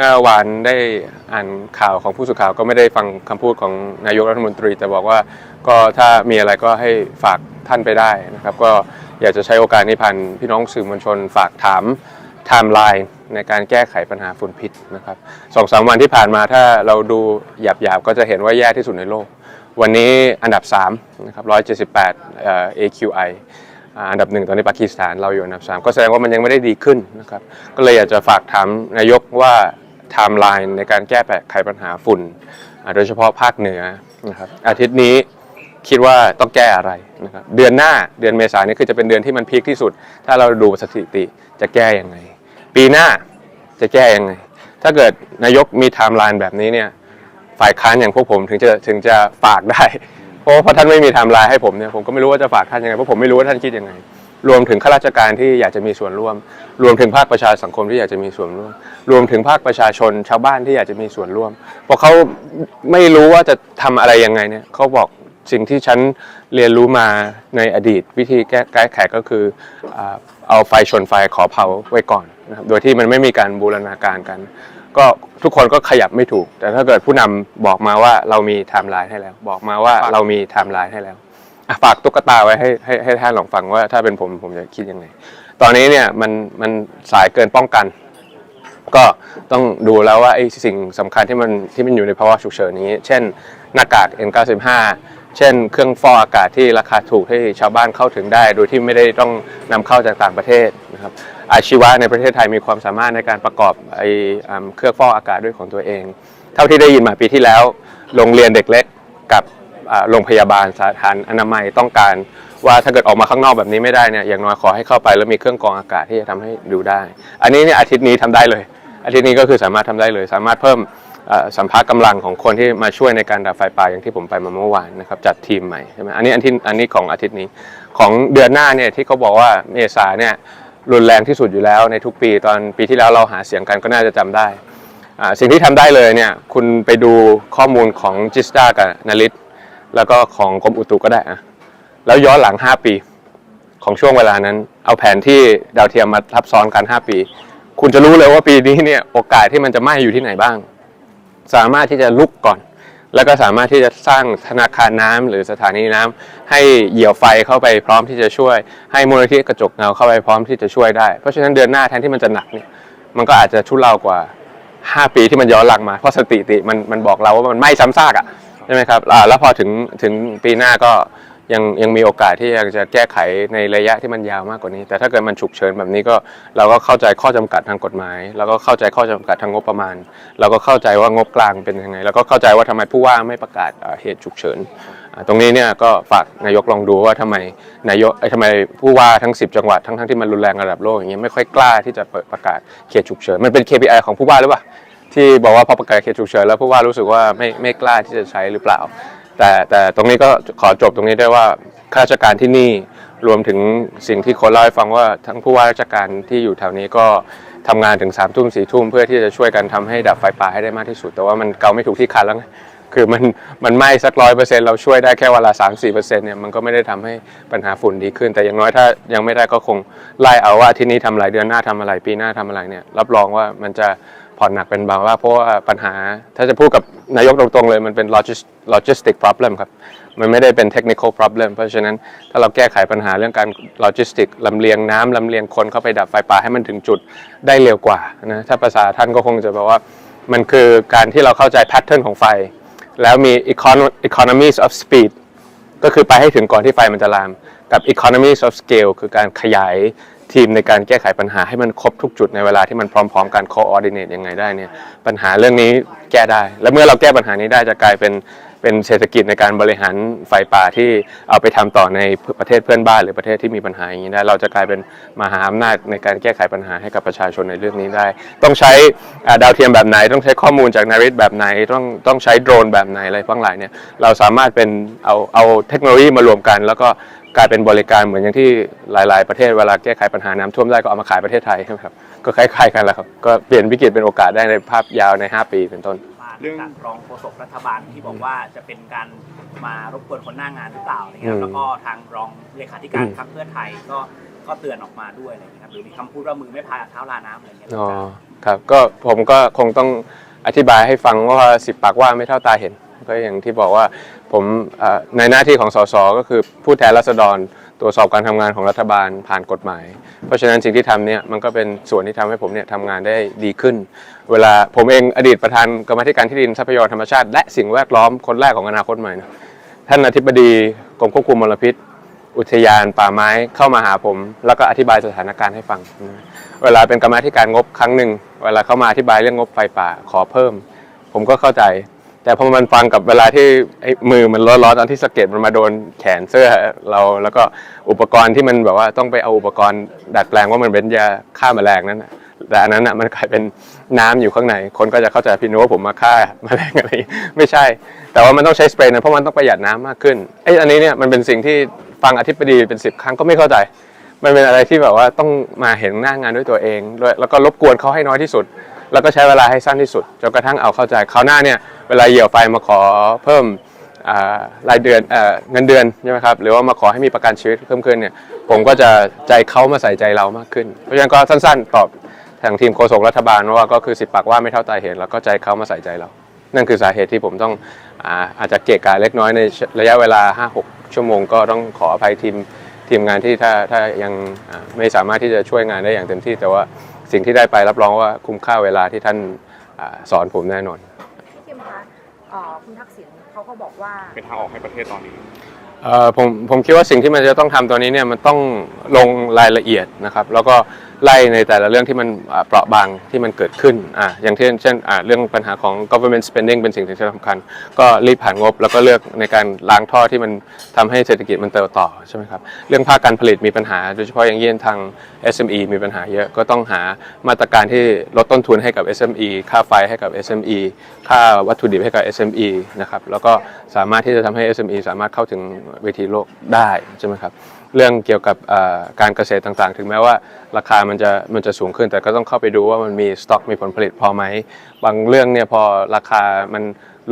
เมื่อวานได้อ่านข่าวของผู้สื่อข่าวก็ไม่ได้ฟังคำพูดของนายกรัฐมนตรี แต่บอกว่าก็ถ้ามีอะไรก็ให้ฝากท่านไปได้นะครับ ก็อยากจะใช้โอกาสนี้พันพี่น้องสื่อมวลชนฝากถามไทม์ไลน์ในการแก้ไขปัญหาฝุ่นพิษนะครับสองสามวันที่ผ่านมาถ้าเราดูหยาบๆ ก็จะเห็นว่าแย่ที่สุดในโลก วันนี้อันดับ3นะครับ178เอ่อ AQI อ่าอันดับหนึ่งตอนนี้ปากีสถานเราอยู่อันดับ3ก็แสดงว่ามันยังไม่ได้ดีขึ้นนะครับก็เลยอยากจะฝากถามนายกว่า ไทม์ไลน์ในการแก้ไขปัญหาฝุ่น โดยเฉพาะภาคเหนือนะครับอาทิตย์นี้คิดว่าต้องแก้อะไรนะครับเดือนหน้าเดือนเมษายนนี่คือจะเป็นเดือนที่มันพีคที่สุด ถ้าเราดูสถิติจะแก้ยังไง ปีหน้าจะแก้ยังไง ถ้าเกิดนายกมีไทม์ไลน์แบบนี้เนี่ยฝ่ายค้านอย่างพวกผมถึงจะถึงจะฝากได้ เพราะว่าพอท่านไม่มีไทม์ไลน์ให้ผมเนี่ยผมก็ไม่รู้ว่าจะฝากท่านยังไงเพราะผมไม่รู้ว่าท่านคิดยังไง รวมถึงข้าราชการที่อยากจะมีส่วนร่วม รวมถึงภาคประชาสังคมที่อยากจะมีส่วนร่วม รวมถึงภาคประชาชนชาวบ้านที่อยากจะมีส่วนร่วมพราะเขาไม่รู้ว่าจะทำอะไรยังไงเนี่ยเขาบอกสิ่งที่ฉันเรียนรู้มาในอดีต วิธีแก้ไขก็คือเอาไฟชนไฟขอเผาไว้ก่อนนะครับโดยที่มันไม่มีการบูรณาการกัน ก็ทุกคนก็ขยับไม่ถูก แต่ถ้าเกิดผู้นำบอกมาว่าเรามีไทม์ไลน์ให้แล้ว บอกมาว่าเรามีไทม์ไลน์ให้แล้ว อะฝากตุ๊กตาไว้ให้ให้ให้ท่านลองฟังว่าถ้าเป็นผมผมจะคิดยังไง ตอนนี้เนี่ยมันมันสายเกินป้องกัน ก็ต้องดูแล้วว่าไอ้สิ่งสำคัญที่มันที่มันอยู่ในภาวะฉุกเฉินนี้ เช่นหน้ากาก N95 เช่น เครื่องฟอกอากาศที่ราคาถูกให้ชาวบ้านเข้าถึงได้ โดยที่ไม่ได้ต้องนำเข้าจากต่างประเทศนะครับอาชีวะในประเทศไทยมีความสามารถในการประกอบไอ้เครื่องฟอกอากาศด้วยของตัวเอง เท่าที่ได้ยินมาปีที่แล้ว โรงเรียนเด็กเล็กกับ โรงพยาบาลสาธารณอนามัยต้องการ ว่าถ้าเกิดออกมาข้างนอกแบบนี้ไม่ได้เนี่ยอย่างน้อยขอให้เข้าไปแล้วมีเครื่องกรองอากาศที่จะทำให้ดูได้ อันนี้เนี่ยอาทิตย์นี้ทำได้เลย อาทิตย์นี้ก็คือสามารถทำได้เลย สามารถเพิ่มสัมภาระกำลังของคนที่มาช่วยในการดับไฟป่าอย่างที่ผมไปมาเมื่อวานนะครับจัดทีมใหม่ใช่ไหมอันนี้อันที่อันนี้ของอาทิตย์นี้ของเดือนหน้าเนี่ยที่เขาบอกว่าเมษาเนี่ยรุนแรงที่สุดอยู่แล้วในทุกปีตอนปีที่แล้วเราหาเสียงกันก็น่าจะจำได้ สิ่งที่ทำได้เลยเนี่ยคุณไปดูข้อมูลของจิสตากับนาริต แล้วก็ของกรมอุตุก็ได้อะแล้วย้อนหลัง 5 ปี ของช่วงเวลานั้น เอาแผนที่ดาวเทียมมาทับซ้อนกัน 5 ปี คุณจะรู้เลยว่าปีนี้เนี่ยโอกาสที่มันจะไหม้อยู่ที่ไหนบ้าง สามารถที่จะลุกก่อน แล้วก็สามารถที่จะสร้างธนาคารน้ำหรือสถานีน้ำให้เหยี่ยวไฟเข้าไปพร้อมที่จะช่วย ให้มูลนิธิกระจกเงาเข้าไปพร้อมที่จะช่วยได้ เพราะฉะนั้นเดือนหน้าแทนที่มันจะหนักเนี่ยมันก็อาจจะทุเลากว่า 5 ปีที่มันย้อนหลังมาเพราะสถิติมันมันบอกเราว่ามันไหม้ซ้ำซากอะ ใช่ไหมครับอ่าแล้วพอถึงถึงปีหน้าก็ยังยังมีโอกาสที่ยังจะแก้ไขในระยะที่มันยาวมากกว่านี้ แต่ถ้าเกิดมันฉุกเฉินแบบนี้ก็เราก็เข้าใจข้อจำกัดทางกฎหมาย แล้วก็เข้าใจข้อจำกัดทางงบประมาณ เราก็เข้าใจว่างบกลางเป็นยังไง แล้วก็เข้าใจว่าทำไมผู้ว่าไม่ประกาศเหตุฉุกเฉิน ตรงนี้เนี่ยก็ฝากนายกลองดูว่าทำไมนายกเอ้ทำไมผู้ว่าทั้ง 10 จังหวัดทั้งทั้งที่มันรุนแรงระดับโลกอย่างเงี้ยไม่ค่อยกล้าที่จะเปิดประกาศเขตฉุกเฉินมันเป็น KPI ของผู้ว่าหรือเปล่า ที่บอกว่าพอประกาศเขตฉุกเฉินแล้วผู้ว่ารู้สึกว่าไม่ไม่กล้าที่จะใช้หรือเปล่า แต่แต่ตรงนี้ก็ขอจบตรงนี้ด้วยว่าข้าราชการที่นี่รวมถึงสิ่งที่คนเล่าให้ฟังว่าทั้งผู้ว่าราชการที่อยู่แถวนี้ก็ทำงานถึง3ามทุ่มสี่ทุ่มเพื่อที่จะช่วยกันทำให้ดับไฟป่าให้ได้มากที่สุด แต่ว่ามันเกาไม่ถูกที่คันแล้วคือมันมันไหม้สักร้อยเปอร์เซ็นต์เราช่วยได้แค่วันละสามสี่เปอร์เซ็นต์เนี่ยมันก็ไม่ได้ทำให้ปัญหาฝุ่นดีขึ้น แต่อย่างน้อยถ้ายังไม่ได้ก็คงไล่เอาว่าที่นี้ทำอะไรเดือนหน้าทำอะไรปีหน้าทำอะไรเนี่ยรับรองว่ามันจะ ผ่อนหนักเป็นเบาว่าเพราะว่าปัญหาถ้าจะพูดกับนายกตรงๆเลยมันเป็น logistic problem ครับ มันไม่ได้เป็น technical problem เพราะฉะนั้นถ้าเราแก้ไขปัญหาเรื่องการ logistic ลำเลียงน้ำลำเลียงคนเข้าไปดับไฟป่าให้มันถึงจุดได้เร็วกว่านะถ้าภาษาท่านก็คงจะบอกว่ามันคือการที่เราเข้าใจ pattern ของไฟ แล้วมี economies of speed ก็คือไปให้ถึงก่อนที่ไฟมันจะลาม กับ economies of scale คือการขยาย ทีมในการแก้ไขปัญหาให้มันครบทุกจุดในเวลาที่มันพร้อมๆกัน coordinate ยังไงได้เนี่ยปัญหาเรื่องนี้แก้ได้ และเมื่อเราแก้ปัญหานี้ได้จะกลายเป็นเป็นเศรษฐกิจในการบริหารไฟป่าที่เอาไปทำต่อในประเทศเพื่อนบ้านหรือประเทศที่มีปัญหาอย่างนี้ได้ เราจะกลายเป็นมหาอำนาจในการแก้ไขปัญหาให้กับประชาชนในเรื่องนี้ได้ ต้องใช้ดาวเทียมแบบไหน ต้องใช้ข้อมูลจากนาริตแบบไหน ต้องต้องใช้โดรนแบบไหนอะไรบ้างหลายเนี่ยเราสามารถเป็นเอาเอาเทคโนโลยีมารวมกัน แล้วก็ กลายเป็นบริการเหมือนอย่างที่หลาย ๆ ประเทศเวลาแก้ไขปัญหาน้ำท่วมได้ก็เอามาขายประเทศไทยใช่ไหมครับก็คล้ายๆกันแหละครับก็เปลี่ยนวิกฤตเป็นโอกาสได้ในภาพยาวใน 5 ปีเป็นต้นมาจากรองโฆษกรัฐบาลที่บอกว่าจะเป็นการมารบกวนคนหน้างานหรือเปล่าอะไรเงี้อืยมแล้วก็ทางรองเลขาธิการอืมพรรคเพื่อไทยก็ข้อเตือนออกมาด้วยอะไรอย่างเงี้ยครับหรือมีคำพูดว่ามือไม่พายเท้าลาน้ำอะไรอย่างเงี้ยอ๋อครับก็ผมก็คงต้องอธิบายให้ฟังว่าสิบปากว่าไม่เท่าตาเห็น ก็อย่างที่บอกว่าผมในหน้าที่ของสสก็คือผู้แทนราษฎรตรวจสอบการทำงานของรัฐบาลผ่านกฎหมาย เพราะฉะนั้นสิ่งที่ทำเนี่ยมันก็เป็นส่วนที่ทำให้ผมเนี่ยทำงานได้ดีขึ้น เวลาผมเองอดีตประธานกรรมธิการที่ดินทรัพยากรธรรมชาติ และสิ่งแวดล้อมคนแรกของอนาคตใหม่นะท่านอธิบดีกรมควบคุมมลพิษ อุทยานป่าไม้เข้ามาหาผม แล้วก็อธิบายสถานการณ์ให้ฟัง เวลาเป็นกรรมธิการงบครั้งหนึ่งเวลาเข้ามาอธิบายเรื่องงบไฟป่าขอเพิ่ม ผมก็เข้าใจ แต่พอมันฟังกับเวลาที่มือมันร้อนๆตอนที่สเก็ดมันมาโดนแขนเสื้อเราแล้วก็อุปกรณ์ที่มันแบบว่าต้องไปเอาอุปกรณ์ดัดแปลงว่ามันเป็นยาฆ่าแมลงนั้นน่ะแต่อันนั้นอะมันกลายเป็นน้ำอยู่ข้างใน คนก็จะเข้าใจพี่นึกว่าผมมาฆ่าแมลงอะไรไม่ใช่ แต่ว่ามันต้องใช้สเปรย์นะเพราะมันต้องประหยัดน้ำมากขึ้นไอ้อันนี้เนี่ยมันเป็นสิ่งที่ฟังอธิบดีเป็นสิบครั้งก็ไม่เข้าใจ มันเป็นอะไรที่แบบว่าต้องมาเห็นหน้างานด้วยตัวเองแล้วก็รบกวนเขาให้น้อยที่สุด แล้วก็ใช้เวลาให้สั้นที่สุดจนกระทั่งเอาเข้าใจคราวหน้าเนี่ย เวลาเหยี่ยวไฟมาขอเพิ่มรายเดือนเงินเดือนใช่ไหมครับหรือว่ามาขอให้มีประกันชีวิตเพิ่มขึ้นเนี่ยผมก็จะใจเขามาใส่ใจเรามากขึ้น เพราะฉะนั้นก็สั้น ๆ ตอบทางทีมโฆษกรัฐบาลว่าก็คือสิบปากว่าไม่เท่าตาเห็น แล้วก็ใจเขามาใส่ใจเรา นั่นคือสาเหตุที่ผมต้องอาอาจจะเกะกะเล็กน้อยในระยะเวลา 5-6 ชั่วโมง ก็ต้องขออภัยทีมทีมงานที่ถ้าถ้ายังไม่สามารถที่จะช่วยงานได้อย่างเต็มที่ แต่ว่าสิ่งที่ได้ไปรับรองว่าคุ้มค่าเวลาที่ท่านอสอนผมแน่นอน เอ่อคุณทักษิณเขาก็บอกว่า เป็นทางออกให้ประเทศตอนนี้ ผมผมคิดว่าสิ่งที่มันจะต้องทำตอนนี้เนี่ยมันต้องลงรายละเอียดนะครับ แล้วก็ไล่ในแต่ละเรื่องที่มันเปราะบางที่มันเกิดขึ้นอ่าอย่างเช่นเช่นอ่าเรื่องปัญหาของ government spending เป็นสิ่งที่สำคัญ ก็รีบผ่านงบแล้วก็เลือกในการล้างท่อที่มันทำให้เศรษฐกิจมันเติบโตใช่ไหมครับเรื่องภาคการผลิตมีปัญหา โดยเฉพาะอย่างยิ่งทาง SME มีปัญหาเยอะก็ต้องหามาตรการที่ลดต้นทุนให้กับ SME ค่าไฟให้กับ SME ค่าวัตถุดิบให้กับ SME นะครับแล้วก็สามารถที่จะทำให้ SME สามารถเข้าถึงเวทีโลกได้ใช่ไหมครับเรื่องเกี่ยวกับการเกษตรต่างๆ ถึงแม้ว่าราคามันจะมันจะสูงขึ้น แต่ก็ต้องเข้าไปดูว่ามันมีสต็อกมีผลผลิตพอไหม บางเรื่องเนี่ยพอราคามัน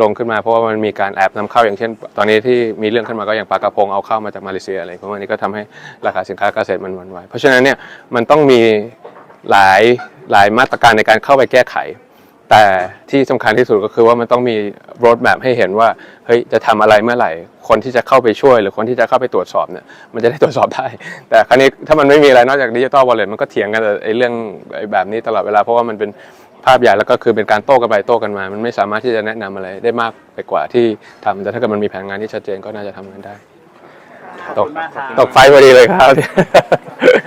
ลงขึ้นมาเพราะว่ามันมีการแอบนำเข้าอย่างเช่น ตอนนี้ที่มีเรื่องขึ้นมาก็อย่างปลากระพงเอาเข้ามาจากมาเลเซียอะไรพวกนี้ก็ทำให้ราคาสินค้าเกษตรมันวันไหวเพราะฉะนั้นเนี่ยมันต้องมีหลายหลายมาตรการในการเข้าไปแก้ไข แต่ที่สำคัญที่สุดก็คือว่ามันต้องมี road map ให้เห็นว่าเฮ้ยจะทำอะไรเมื่อไหร่ คนที่จะเข้าไปช่วย หรือคนที่จะเข้าไปตรวจสอบเนี่ยมันจะได้ตรวจสอบได้ แต่ครั้นี้ถ้ามันไม่มีอะไรนอกจากดิจิตอลวอลเล็ตมันก็เถียงกันแต่ไอ้เรื่องไอ้แบบนี้ตลอดเวลาเพราะว่ามันเป็นภาพใหญ่แล้วก็คือเป็นการโต้กันไปโต้กันมา มันไม่สามารถที่จะแนะนำอะไรได้มากไปกว่าที่ทำแต่ถ้าเกิดมันมีแผนงานที่ชัดเจนก็น่าจะทำกันได้ขอบตกคุณมากครับตกไฟพอดีเลยครับ